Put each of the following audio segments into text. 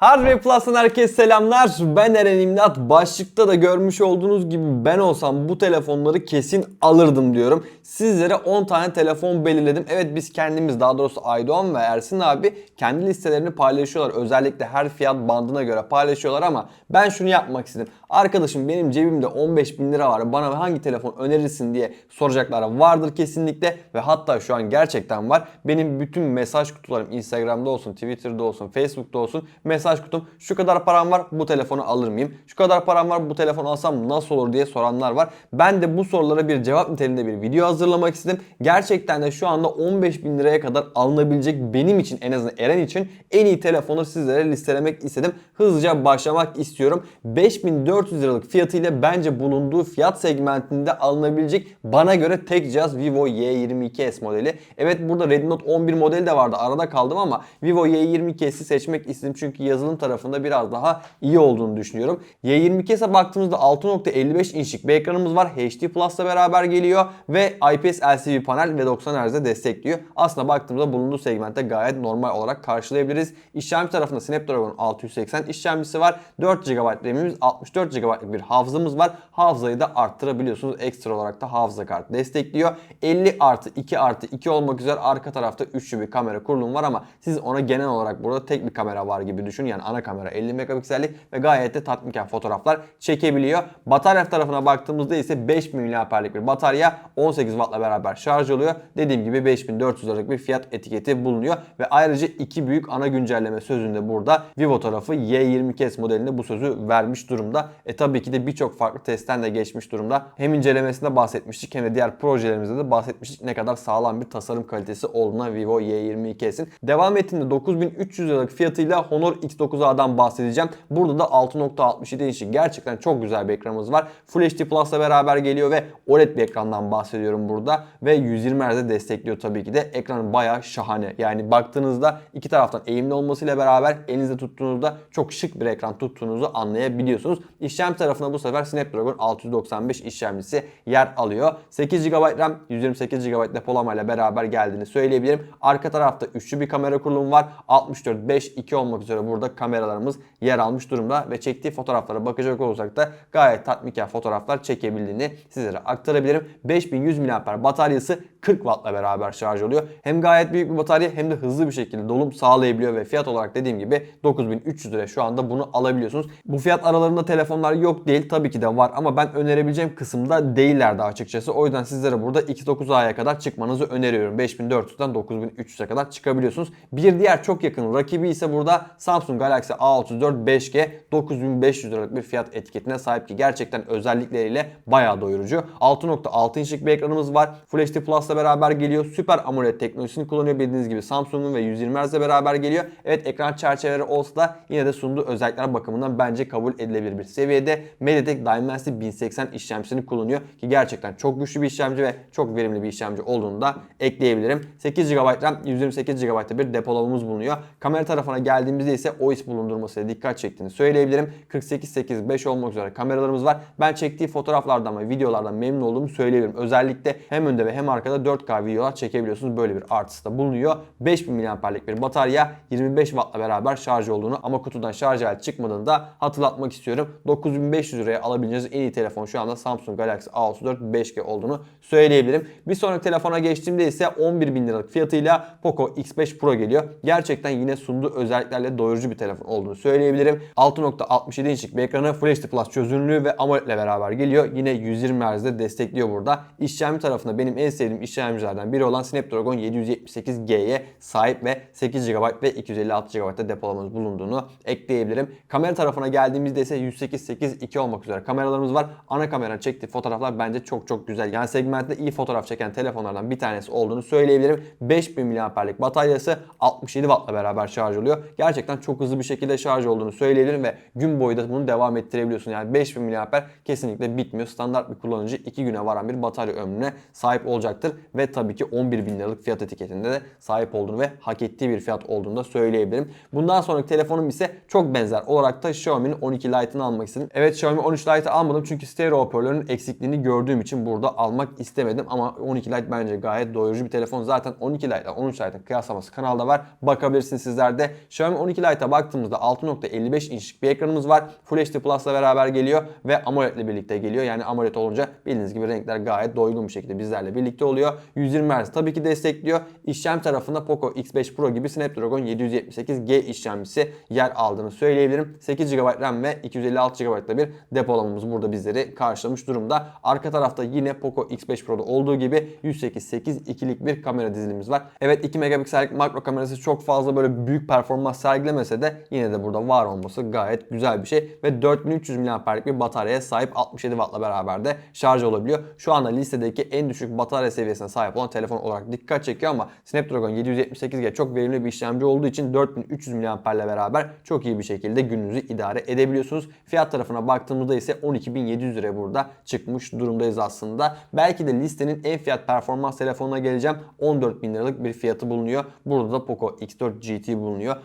Hardware Plus'tan herkese selamlar. Ben Eren İmdat. Başlıkta da görmüş olduğunuz gibi ben olsam bu telefonları kesin alırdım diyorum. Sizlere 10 tane telefon belirledim. Evet biz kendimiz daha doğrusu Aydoğan ve Ersin abi kendi listelerini paylaşıyorlar. Özellikle her fiyat bandına göre paylaşıyorlar ama ben şunu yapmak istedim. Arkadaşım benim cebimde 15 bin lira var. Bana hangi telefon önerirsin diye soracaklar vardır kesinlikle. Ve hatta şu an gerçekten var. Benim bütün mesaj kutularım Instagram'da olsun, Twitter'da olsun, Facebook'ta olsun mesaj kutum şu kadar param var bu telefonu alır mıyım? Şu kadar param var bu telefonu alsam nasıl olur diye soranlar var. Ben de bu sorulara bir cevap niteliğinde bir video hazırlamak istedim. Gerçekten de şu anda 15 bin liraya kadar alınabilecek benim için en azından Eren için en iyi telefonu sizlere listelemek istedim. Hızlıca başlamak istiyorum. 5400 liralık fiyatıyla bence bulunduğu fiyat segmentinde alınabilecek bana göre tek cihaz Vivo Y22s modeli. Evet burada Redmi Note 11 modeli de vardı arada kaldım ama Vivo Y22s'i seçmek istedim çünkü yazılım tarafında biraz daha iyi olduğunu düşünüyorum. Y22s'e baktığımızda 6.55 inçlik bir ekranımız var. HD Plus'la beraber geliyor ve IPS LCD panel ve 90 Hz'de destekliyor. Aslında baktığımızda bulunduğu segmentte gayet normal olarak karşılayabiliriz. İşlemci tarafında Snapdragon 680 işlemcisi var. 4 GB RAM'imiz 64 GB'lık bir hafızamız var. Hafızayı da arttırabiliyorsunuz. Ekstra olarak da hafıza kartı destekliyor. 50 artı 2 artı 2 olmak üzere arka tarafta üçlü bir kamera kurulumu var ama siz ona genel olarak burada tek bir kamera var gibi düşünün. Yani ana kamera 50 megapiksellik ve gayet de tatminkar fotoğraflar çekebiliyor. Batarya tarafına baktığımızda ise 5000 mAh'lik bir batarya 18 Watt'la beraber şarj oluyor. Dediğim gibi 5400 liralık bir fiyat etiketi bulunuyor ve ayrıca iki büyük ana güncelleme sözünde burada Vivo tarafı Y20S modelinde bu sözü vermiş durumda. E tabii ki de birçok farklı testten de geçmiş durumda. Hem incelemesinde bahsetmiştik hem de diğer projelerimizde de bahsetmiştik ne kadar sağlam bir tasarım kalitesi olduğuna Vivo Y22s'in. Devam ettiğinde 9300 liralık fiyatıyla Honor X9A'dan bahsedeceğim. Burada da 6.67 inçlik gerçekten çok güzel bir ekranımız var. Full HD Plus'la beraber geliyor ve OLED bir ekrandan bahsediyorum burada. Ve 120 Hz'de destekliyor tabii ki de. Ekran bayağı şahane. Yani baktığınızda iki taraftan eğimli olmasıyla beraber elinizde tuttuğunuzda çok şık bir ekran tuttuğunuzu anlayabiliyorsunuz. İşlem tarafına bu sefer Snapdragon 695 işlemcisi yer alıyor. 8 GB RAM, 128 GB depolamayla beraber geldiğini söyleyebilirim. Arka tarafta üçlü bir kamera kurulumu var. 64, 5, 2 olmak üzere burada kameralarımız yer almış durumda ve çektiği fotoğraflara bakacak olursak da gayet tatminkar fotoğraflar çekebildiğini sizlere aktarabilirim. 5100 mAh bataryası 40 Watt'la beraber şarj oluyor. Hem gayet büyük bir batarya hem de hızlı bir şekilde dolum sağlayabiliyor ve fiyat olarak dediğim gibi 9300 lira şu anda bunu alabiliyorsunuz. Bu fiyat aralarında telefonlar yok değil tabii ki de var ama ben önerebileceğim kısımda değillerdi açıkçası. O yüzden sizlere burada X9A'ya kadar çıkmanızı öneriyorum. 5400'den 9300'e kadar çıkabiliyorsunuz. Bir diğer çok yakın rakibi ise burada Samsung Galaxy A34 5G 9500 liralık bir fiyat etiketine sahip ki gerçekten özellikleriyle bayağı doyurucu. 6.6 inçlik bir ekranımız var. Full HD Plus'la beraber geliyor. Süper AMOLED teknolojisini kullanıyor bildiğiniz gibi Samsung'un ve 120 Hz'le beraber geliyor. Evet ekran çerçeveleri olsa da yine de sunduğu özellikler bakımından bence kabul edilebilir bir seviyede. MediaTek Dimensity 1080 işlemcisini kullanıyor ki gerçekten çok güçlü bir işlemci ve çok verimli bir işlemci olduğunu da ekleyebilirim. 8 GB RAM, 128 GB'da bir depolamamız bulunuyor. Kamera tarafına geldiğimizde ise OIS bulundurmasıyla dikkat çektiğini söyleyebilirim. 48-8-5 olmak üzere kameralarımız var. Ben çektiği fotoğraflardan ve videolardan memnun olduğumu söyleyebilirim. Özellikle hem önde ve hem arkada 4K videolar çekebiliyorsunuz. Böyle bir artısı da bulunuyor. 5000 mAh'lik bir batarya 25 Watt'la beraber şarj olduğunu ama kutudan şarj aleti çıkmadığını da hatırlatmak istiyorum. 9500 liraya alabileceğiniz en iyi telefon şu anda Samsung Galaxy A34 5G olduğunu söyleyebilirim. Bir sonraki telefona geçtiğimde ise 11.000 liralık fiyatıyla Poco X5 Pro geliyor. Gerçekten yine sunduğu özelliklerle doyurucu bir telefon olduğunu söyleyebilirim. 6.67 inçlik bir ekranı Full HD Plus çözünürlüğü ve AMOLED ile beraber geliyor. Yine 120 Hz'de destekliyor burada. İşlemci tarafında benim en sevdiğim işlemcilerden biri olan Snapdragon 778G'ye sahip ve 8 GB ve 256 GB'da depolamamız bulunduğunu ekleyebilirim. Kamera tarafına geldiğimizde ise 108-8-2 olmak üzere kameralarımız var. Ana kamera çektiği fotoğraflar bence çok çok güzel. Yani segmentte iyi fotoğraf çeken telefonlardan bir tanesi olduğunu söyleyebilirim. 5000 mAh'lik bataryası 67 Watt'la beraber şarj oluyor. Gerçekten çok hızlı bir şekilde şarj olduğunu söyleyebilirim ve gün boyu da bunu devam ettirebiliyorsun. Yani 5000 mAh kesinlikle bitmiyor. Standart bir kullanıcı 2 güne varan bir batarya ömrüne sahip olacaktır ve tabii ki 11 bin liralık fiyat etiketinde de sahip olduğunu ve hak ettiği bir fiyat olduğunu da söyleyebilirim. Bundan sonraki telefonum ise çok benzer olarak da Xiaomi'nin 12 Lite'ını almak istedim. Evet Xiaomi 13 Lite'ı almadım çünkü stereo hoparlörünün eksikliğini gördüğüm için burada almak istemedim ama 12 Lite bence gayet doyurucu bir telefon. Zaten 12 Lite ile 13 Lite'ın kıyaslaması kanalda var. Bakabilirsiniz sizler de. Xiaomi 12 Lite'a baktığımızda 6.55 inçlik bir ekranımız var. Full HD Plus'la beraber geliyor ve AMOLED ile birlikte geliyor. Yani AMOLED olunca bildiğiniz gibi renkler gayet doygun bir şekilde bizlerle birlikte oluyor. 120 Hz tabii ki destekliyor. İşlem tarafında Poco X5 Pro gibi Snapdragon 778G işlemcisi yer aldığını söyleyebilirim. 8 GB RAM ve 256 GB'da bir depolamamız burada bizleri karşılamış durumda. Arka tarafta yine Poco X5 Pro'da olduğu gibi 108-8 ikilik bir kamera dizilimiz var. Evet 2 megapiksellik makro kamerası çok fazla böyle büyük performans sergilemese de yine de burada var olması gayet güzel bir şey. Ve 4300 mAh'lik bir bataryaya sahip 67 Watt'la beraber de şarj olabiliyor. Şu anda listedeki en düşük batarya seviyesine sahip olan telefon olarak dikkat çekiyor ama Snapdragon 778G çok verimli bir işlemci olduğu için 4300 mAh beraber çok iyi bir şekilde gününüzü idare edebiliyorsunuz. Fiyat tarafına baktığımızda ise 12.700 liraya burada çıkmış durumdayız aslında. Belki de listenin en fiyat performans telefonuna geleceğim. 14.000 liralık bir fiyatı bulunuyor. Burada da Poco X4 GT bulunuyor.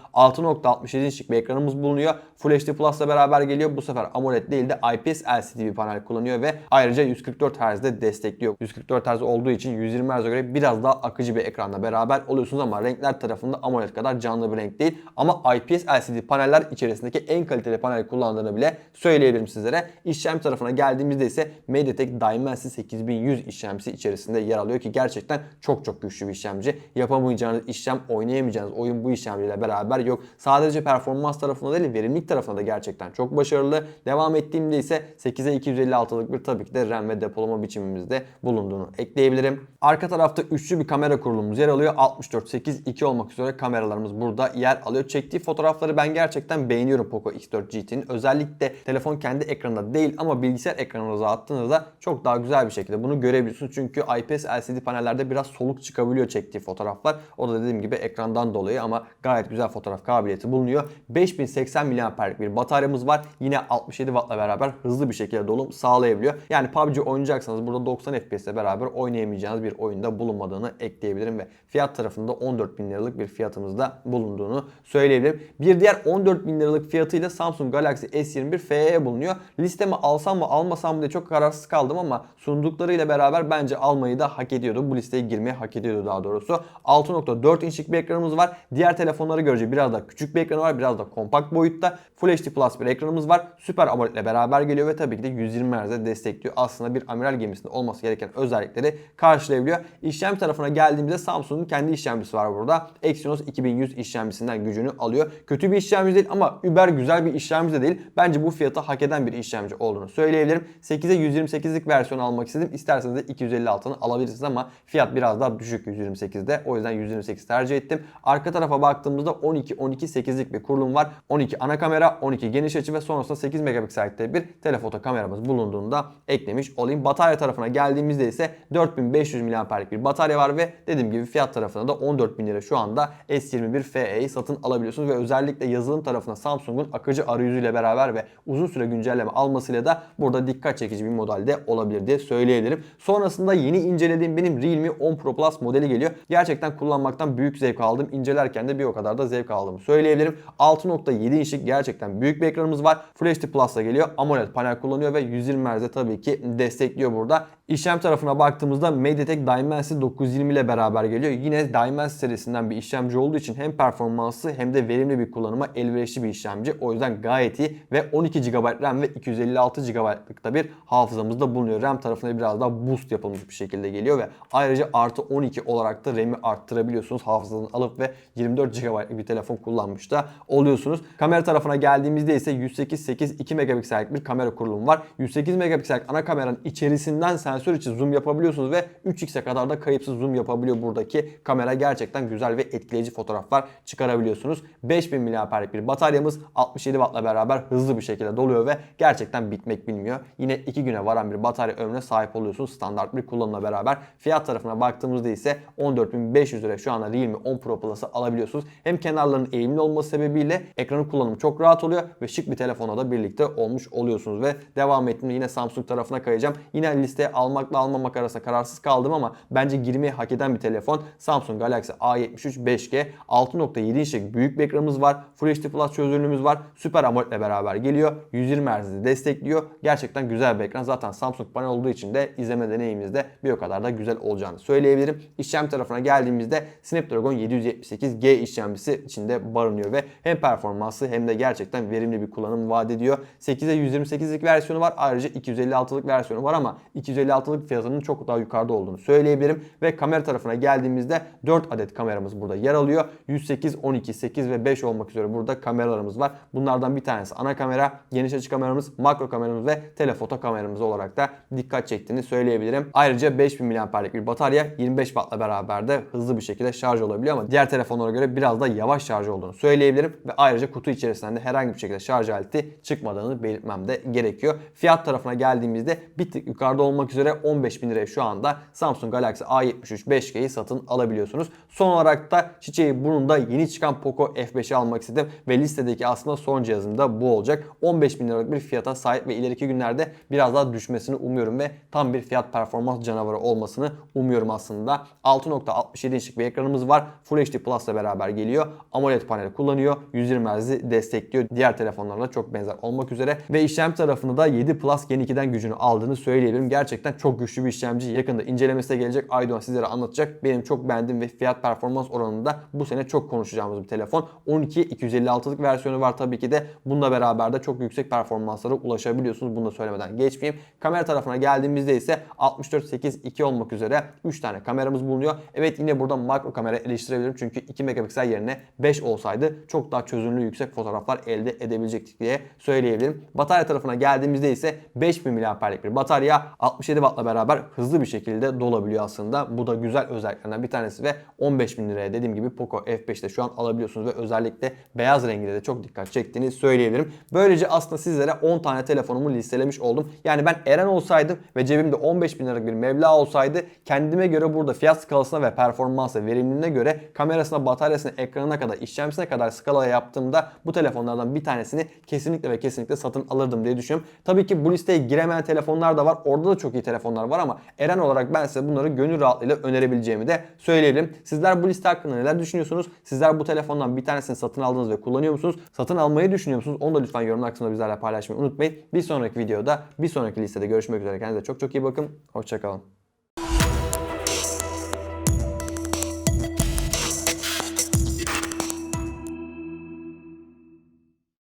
6.67 inçlik bir ekranımız bulunuyor. Full HD Plus'la beraber geliyor. Bu sefer AMOLED değil de IPS LCD bir panel kullanıyor ve ayrıca 144 Hz'de destekliyor. 144 Hz olduğu için 120 Hz'e göre biraz daha akıcı bir ekranla beraber oluyorsunuz ama renkler tarafında AMOLED kadar canlı bir renk değil. Ama IPS LCD paneller içerisindeki en kaliteli panel kullandığını bile söyleyebilirim sizlere. İşlem tarafına geldiğimizde ise MediaTek Dimensity 8100 işlemcisi içerisinde yer alıyor ki gerçekten çok çok güçlü bir işlemci. Yapamayacağınız işlem, oynayamayacağınız oyun bu işlemciyle beraber yok. Sadece performans tarafında değil, verimlilik tarafında da gerçekten çok başarılı. Devam ettiğimde ise 8'e 256'lık bir tabii ki de RAM ve depolama biçimimizde bulunduğunu ekleyebilirim. Arka tarafta üçlü bir kamera kurulumumuz yer alıyor. 64, 8, 2 olmak üzere kameralarımız burada yer alıyor. Çektiği fotoğrafları ben gerçekten beğeniyorum Poco X4 GT'nin. Özellikle telefon kendi ekranında değil ama bilgisayar ekranınıza attığınızda çok daha güzel bir şekilde bunu görebiliyorsunuz. Çünkü IPS LCD panellerde biraz soluk çıkabiliyor çektiği fotoğraflar. O da dediğim gibi ekrandan dolayı ama gayet güzel fotoğraf kabiliyeti bulunuyor. 5080 mAh'lik bir bataryamız var. Yine 67 Watt'la beraber hızlı bir şekilde dolum sağlayabiliyor. Yani PUBG oynayacaksanız burada 90 FPS ile beraber oynayamayacağınız bir oyunda bulunmadığını ekleyebilirim ve fiyat tarafında 14.000 liralık bir fiyatımızda bulunduğunu söyleyebilirim. Bir diğer 14.000 liralık fiyatıyla Samsung Galaxy S21 FE bulunuyor. Listeme alsam mı almasam mı diye çok kararsız kaldım ama sunduklarıyla beraber bence almayı da hak ediyordu. Bu listeye girmeyi hak ediyordu daha doğrusu. 6.4 inçlik bir ekranımız var. Diğer telefonları görece biraz daha küçük bir ekranı var. Biraz da kompakt boyutta. Full HD Plus bir ekranımız var. Süper AMOLED ile beraber geliyor ve tabii ki de 120 Hz'de destekliyor. Aslında bir amiral gemisinde olması gereken özellikleri karşılayabiliyor. İşlem tarafına geldiğimizde Samsung'un kendi işlemcisi var burada. Exynos 2100 işlemcisinden gücünü alıyor. Kötü bir işlemci değil ama über güzel bir işlemci de değil. Bence bu fiyata hak eden bir işlemci olduğunu söyleyebilirim. 8'e 128'lik versiyon almak istedim. İsterseniz de 256'ını alabilirsiniz ama fiyat biraz daha düşük 128'de. O yüzden 128 tercih ettim. Arka tarafa baktığımızda 12 12 8'lik bir kurulum var. 12 ana kamera, 12 geniş açı ve sonrasında 8 megapiksellikte bir telefoto kameramız bulunduğunu da eklemiş olayım. Batarya tarafına geldiğimizde ise 4500 mAh'lik bir batarya var ve dediğim gibi fiyat tarafına da 14.000 lira şu anda S21 FE'yi satın alabiliyorsunuz ve özellikle yazılım tarafına Samsung'un akıcı arayüzüyle beraber ve uzun süre güncelleme almasıyla da burada dikkat çekici bir modelde olabilir diye söyleyebilirim. Sonrasında yeni incelediğim benim Realme 10 Pro Plus modeli geliyor. Gerçekten kullanmaktan büyük zevk aldım. İncelerken de bir o kadar da zevk aldığımı söyleyebilirim. 6.7 inçlik gerçekten büyük bir ekranımız var. Full HD Plus'la geliyor. AMOLED panel kullanıyor ve 120 Hz'de tabii ki destekliyor burada. İşlem tarafına baktığımızda MediaTek Dimensity 920 ile beraber geliyor. Yine Dimensity serisinden bir işlemci olduğu için hem performansı hem de verimli bir kullanıma elverişli bir işlemci. O yüzden gayet iyi ve 12 GB RAM ve 256 GB'lık da bir hafızamızda bulunuyor. RAM tarafına biraz daha boost yapılmış bir şekilde geliyor ve ayrıca artı 12 olarak da RAM'i arttırabiliyorsunuz. Hafızanı alıp ve 24 GB'lık bir telefon kullanmış da oluyorsunuz. Kamera tarafına geldiğimizde ise 108-8 2 megapiksellik bir kamera kurulumu var. 108 megapiksellik ana kameranın içerisinden sensör için zoom yapabiliyorsunuz ve 3x'e kadar da kayıpsız zoom yapabiliyor buradaki kamera. Gerçekten güzel ve etkileyici fotoğraflar çıkarabiliyorsunuz. 5000 mAh'lik bir bataryamız 67 Watt'la beraber hızlı bir şekilde doluyor ve gerçekten bitmek bilmiyor. Yine 2 güne varan bir batarya ömrüne sahip oluyorsunuz standart bir kullanımla beraber. Fiyat tarafına baktığımızda ise 14.500 lira şu anda Realme 10 Pro Plus'ı alabiliyorsunuz. Hem kenarlarının eğimli olması sebebiyle ekranın kullanımı çok rahat oluyor ve şık bir telefona da birlikte olmuş oluyorsunuz ve devam ettiğimde yine Samsung tarafına kayacağım. Yine listeye almakla almamak arasında kararsız kaldım ama bence girmeyi hak eden bir telefon. Samsung Galaxy A73 5G 6.7 inçlik büyük bir ekranımız var. Full HD Plus çözünürlüğümüz var. Süper AMOLED ile beraber geliyor. 120 Hz'i destekliyor. Gerçekten güzel bir ekran. Zaten Samsung panel olduğu için de izleme deneyimimiz de bir o kadar da güzel olacağını söyleyebilirim. İşlem tarafına geldiğimizde Snapdragon 778G işlemcisi içinde barınıyor ve hem performansı hem de gerçekten verimli bir kullanım vaat ediyor. 8'e 128'lik versiyonu var. Ayrıca 256'lık versiyonu var ama 256'lık fiyatının çok daha yukarıda olduğunu söyleyebilirim. Ve kamera tarafına geldiğimizde 4 adet kameramız burada yer alıyor. 108, 12, 8 ve 5 olmak üzere burada kameralarımız var. Bunlardan bir tanesi ana kamera, geniş açı kameramız, makro kameramız ve telefoto kameramız olarak da dikkat çektiğini söyleyebilirim. Ayrıca 5000 mAh'lik bir batarya 25 Watt'la beraber de hızlı bir şekilde şarj olabiliyor ama diğer telefonlara göre biraz da yavaş şarj olduğunu söyleyebilirim ve ayrıca kutu içerisinden de herhangi bir şekilde şarj aleti çıkmadığını belirtmem de gerekiyor. Fiyat tarafına geldiğimizde bir tık yukarıda olmak üzere 15.000 liraya şu anda Samsung Galaxy A73 5G'yi satın alabiliyorsunuz. Son olarak da çiçeği burnunda yeni çıkan Poco F5'i almak istedim ve listedeki aslında son cihazım da bu olacak. 15.000 liralık bir fiyata sahip ve ileriki günlerde biraz daha düşmesini umuyorum ve tam bir fiyat performans canavarı olmasını umuyorum aslında. 6.67 inçlik bir ekranımız var. Full HD Plus ile beraber geliyor. AMOLED paneli kullanıyor. 120 Hz'i destekliyor. Diğer telefonlarla çok benzer olmak üzere. Ve işlemci tarafında da 7 Plus Gen 2'den gücünü aldığını söyleyebilirim. Gerçekten çok güçlü bir işlemci. Yakında incelemesine gelecek. Aydoğan sizlere anlatacak. Benim çok beğendiğim ve fiyat performans oranında bu sene çok konuşacağımız bir telefon. 12 256'lık versiyonu var tabii ki de. Bununla beraber de çok yüksek performanslara ulaşabiliyorsunuz. Bunu da söylemeden geçmeyeyim. Kamera tarafına geldiğimizde ise 64 8 2 olmak üzere 3 tane kameramız bulunuyor. Evet yine burada makro kamera eleştirebilirim. Çünkü 2 megapiksel yerine 5 olsaydı çok daha çözünürlüğü yüksek fotoğraflar elde edebilecektik diye söyleyebilirim. Batarya tarafına geldiğimizde ise 5000 mAh'lik bir batarya 67 Watt'la beraber hızlı bir şekilde dolabiliyor aslında. Bu da güzel özelliklerinden bir tanesi ve 15.000 liraya dediğim gibi Poco F5'te şu an alabiliyorsunuz ve özellikle beyaz renginde de çok dikkat çektiğini söyleyebilirim. Böylece aslında sizlere 10 tane telefonumu listelemiş oldum. Yani ben Eren olsaydım ve cebimde 15 bin liralık bir meblağ olsaydı kendime göre burada fiyat skalasına ve performansa, verimliliğine göre kamerasına, bataryasına, ekranına kadar, işlemcisine kadar skala yaptığımda bu telefonlardan bir tanesini kesinlikle ve kesinlikle satın alırdım diye düşünüyorum. Tabii ki bu listeye giremeyen telefonlar da var. Orada da çok iyi telefonlar var ama Eren olarak ben size bunları gönül rahatlığıyla önerebileceğimi de söyleyebilirim. Sizler bu liste hakkında neler düşünüyorsunuz? Sizler bu telefondan bir tanesini satın aldınız ve kullanıyor musunuz? Satın almayı düşünüyor musunuz? Onu da lütfen yorumlar kısmında bizlerle paylaşmayı unutmayın. Bir sonraki videoda, bir sonraki listede görüşmek üzere. Kendinize çok çok iyi bakın. Hoşçakalın.